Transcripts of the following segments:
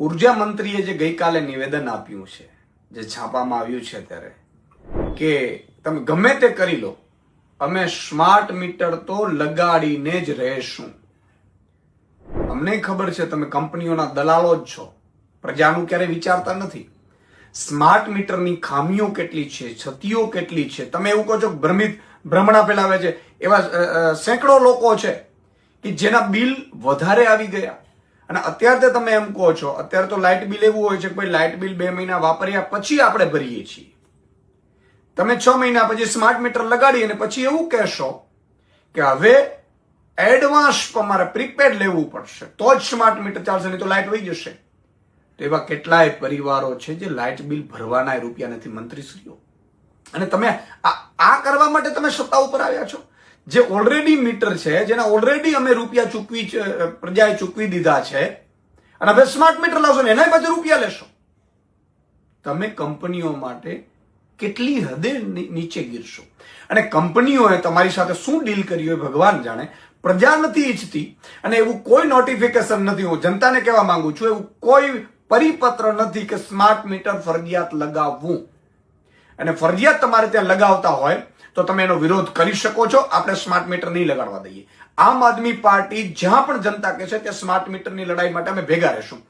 ઊર્જા મંત્રીએ જે ગઈકાલે નિવેદન આપ્યું છે, જે છાપામાં આવ્યું છે ત્યારે કે તમે ગમે તે કરી લો, અમે સ્માર્ટ મીટર તો લગાડીને જ રહેશું. અમને ખબર છે તમે કંપનીઓના દલાલો જ છો. પ્રજાનું ક્યારેય વિચારતા નથી. સ્માર્ટ મીટરની ખામીઓ કેટલી છે, છતીઓ કેટલી છે? તમે એવું કહો છો ભ્રમિત, ભ્રમણા ફેલાવે છે. એવા સેંકડો લોકો છે કે જેના બિલ વધારે આવી ગયા. અને અત્યારે તો તમે એમ કહો છો, અત્યારે તો લાઇટ બિલ એવું હોય છે કે ભાઈ લાઇટ બિલ બે મહિના વાપર્યા પછી આપણે ભરીએ છીએ. તમે છ મહિના પછી સ્માર્ટ મીટર લગાડી અને પછી એવું કહેશો કે હવે એડવાન્સ તમારે પ્રીપેડ લેવું પડશે. તો જ સ્માર્ટ મીટર ચાલશે, નહીં તો લાઇટ વહી જશે. તો એવા કેટલાય પરિવારો છે જે લાઇટ બિલ ભરવાના રૂપિયા નથી, મંત્રીશ્રીઓ. અને તમે આ આ કરવા માટે તમે સત્તા ઉપર આવ્યા છો? જે ઓલરેડી મીટર છે, જેના ઓલરેડી અમે રૂપિયા ચૂકવી પ્રજાએ ચૂકવી દીધા છે, અને હવે સ્માર્ટ મીટર લાવશો ને એના પાછળ રૂપિયા લેશો. તમે કંપનીઓ માટે કેટલી હદે નીચે ગીરશો. અને કંપનીઓએ તમારી સાથે શું ડીલ કર્યું હોય ભગવાન જાણે, પ્રજા નથી ઈચ્છતી, અને એવું કોઈ નોટિફિકેશન નથી. હું જનતાને કહેવા માંગુ છું, એવું કોઈ પરિપત્ર નથી કે સ્માર્ટ મીટર ફરજિયાત લગાવવું. અને ફરજિયાત તમારે ત્યાં લગાવતા હોય તો તમે એનો વિરોધ કરી શકો છો. આપણે સ્માર્ટ મીટર નહીં લગાડવા દઈએ. આમ આદમી પાર્ટી જ્યાં પણ જનતા કહે છે ત્યાં સ્માર્ટ મીટરની લડાઈ માટે અમે ભેગા રહેશું.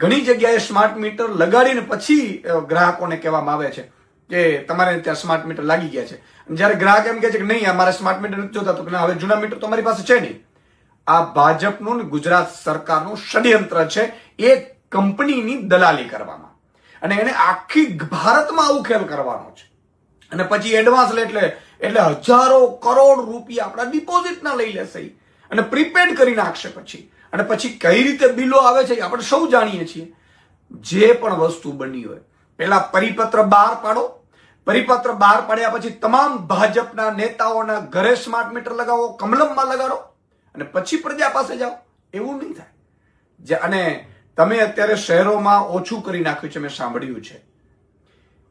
ઘણી જગ્યાએ સ્માર્ટ મીટર લગાડીને પછી ગ્રાહકોને કહેવામાં આવે છે કે તમારે ત્યાં સ્માર્ટ મીટર લાગી ગયા છે. જ્યારે ગ્રાહક એમ કહે છે કે નહીં અમારે સ્માર્ટ મીટર નથી જોતા, તો હવે જૂના મીટર તો અમારી પાસે છે નહીં. આ ભાજપનું ને ગુજરાત સરકારનું ષડયંત્ર છે એ કંપનીની દલાલી કરવામાં. અને એને આખી ભારતમાં આવું ખેલ કરવાનો છે. અને પછી એડવાન્સ લે એટલે એટલે હજારો કરોડ રૂપિયા આપણા ડિપોઝિટના લઈ લેશે અને પ્રીપેડ કરી નાખશે પછી. અને પછી કઈ રીતે બિલો આવે છે આપણે સૌ જાણીએ છીએ. જે પણ વસ્તુ બની હોય. પહેલા પરિપત્ર બહાર પાડો. પરિપત્ર બહાર પાડ્યા પછી તમામ ભાજપના નેતાઓના ઘરે સ્માર્ટ મીટર લગાવો, કમલમમાં લગાડો. અને પછી પ્રજા પાસે જાઓ. એવું નહીં થાય. અને તમે અત્યારે શહેરોમાં ઓછું કરી નાખ્યું છે, મેં સાંભળ્યું છે.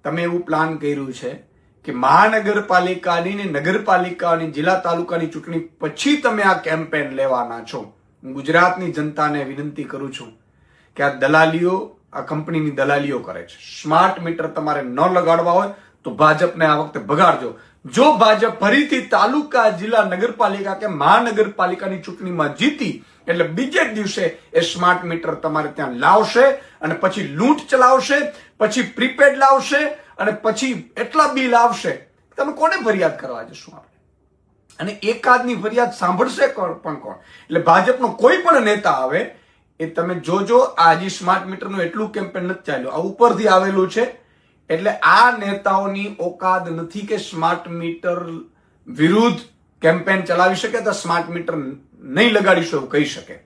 તમે એવું પ્લાન કર્યું છે કે મહાનગરપાલિકાની ને નગરપાલિકાની જિલ્લા તાલુકાની ચૂંટણી પછી તમે આ કેમ્પેન લેવાના છો. હું ગુજરાતની જનતાને વિનંતી કરું છું કે આ દલાલીઓ, આ કંપનીની દલાલીઓ કરે છે. સ્માર્ટ મીટર તમારે ન લગાડવા હોય તો ભાજપને આ વખતે ભગાડજો. જો ભાજપ ફરીથી તાલુકા, જિલ્લા, નગરપાલિકા કે મહાનગરપાલિકાની ચૂંટણીમાં જીતી, એટલે બીજે દિવસે એ સ્માર્ટ મીટર તમારે ત્યાં લાવશે અને પછી લૂંટ ચલાવશે, પછી પ્રીપેડ લાવશે અને પછી એટલા બિલ આવશે તમે કોને ફરિયાદ કરવા જશું આપણે? અને એકાદની ફરિયાદ સાંભળશે પણ કોણ? એટલે ભાજપનો કોઈ પણ નેતા આવે એ તમે જોજો, આ હજી સ્માર્ટ મીટરનું એટલું કેમ્પેન નથી ચાલ્યું. આ ઉપરથી આવેલું છે. એટલે આ નેતાઓની ઓકાદ નથી કે સ્માર્ટ મીટર વિરુદ્ધ કેમ્પેન ચલાવી શકે તો સ્માર્ટ મીટર નહીં લગાડીશું એવું કહી શકે.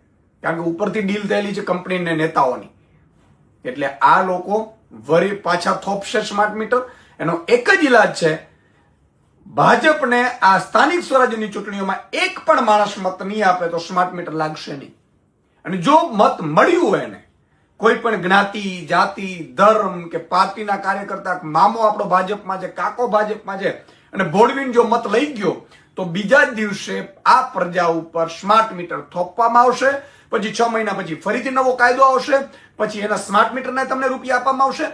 કારણ કે ઉપરથી ડીલ થયેલી છે કંપનીને નેતાઓની. એટલે આ લોકો વરી પાછા થોપશે સ્માર્ટ મીટર એનો એક જ ઇલાજ છે, ભાજપને આ સ્થાનિક સ્વરાજ્યની ચૂંટણીઓમાં એક પણ માણસ મત નહીં આપે તો સ્માર્ટ મીટર લાગશે નહીં. અને જો મત મળ્યું હોય એને, કોઈ પણ જ્ઞાતિ, જાતિ, ધર્મ કે પાર્ટીના કાર્યકર્તા મામો આપણો ભાજપમાં છે, કાકો ભાજપમાં છે અને ભોળવીન જો મત લઈ ગયો, તો બીજા જ દિવસે આ પ્રજા ઉપર સ્માર્ટ મીટર થોપવામાં આવશે, પછી છ મહિના પછી ફરીથી નવો કાયદો આવશે, પછી એના સ્માર્ટ મીટરને તમને રૂપિયા આપવામાં આવશે,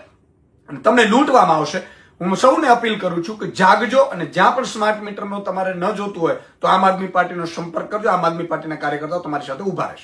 અને તમને લૂંટવામાં આવશે. હું સૌને અપીલ કરું છું કે જાગજો અને જ્યાં પણ સ્માર્ટ મીટરનો તમારે ન જોતું હોય, તો આમ આદમી પાર્ટીનો સંપર્ક કરજો, આમ આદમી પાર્ટીના કાર્યકર્તાઓ તમારી સાથે ઊભા રહેશે.